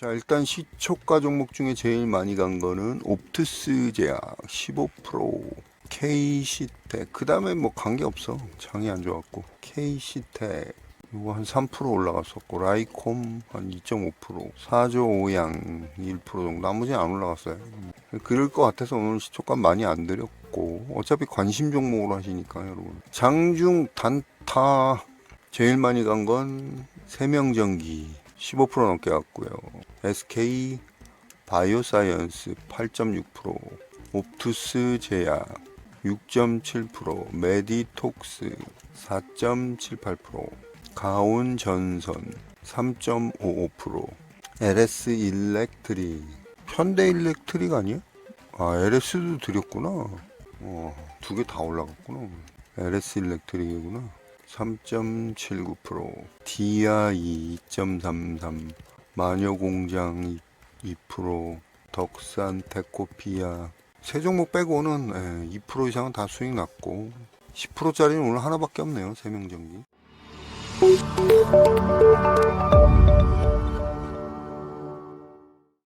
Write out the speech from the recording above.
자 일단 시초가 종목 중에 제일 많이 간 거는 옵트스 제약 15% K시텍 그 다음에 뭐 관계 없어. 장이 안 좋았고. K시텍 이거 한 3% 올라갔었고 라이콤 한 2.5% 사조 오양 1% 정도. 나머지는 안 올라갔어요. 그럴 것 같아서 오늘 시초가 많이 안 드렸고 어차피 관심 종목으로 하시니까 여러분. 장중 단타 제일 많이 간 건 세명전기 15% 넘게 갔고요 SK 바이오사이언스 8.6% 옵투스 제약 6.7% 메디톡스 4.78% 가온 전선 3.55% LS 일렉트릭 현대 일렉트릭 아니야? 아 LS도 드렸구나. 어, 두 개 다 올라갔구나. LS 일렉트릭이구나 3.79% 디아 2.33 마녀공장 2% 덕산 테코피아. 세 종목 빼고는 예, 2% 이상은 다 수익 났고 10%짜리는 오늘 하나밖에 없네요 세명전기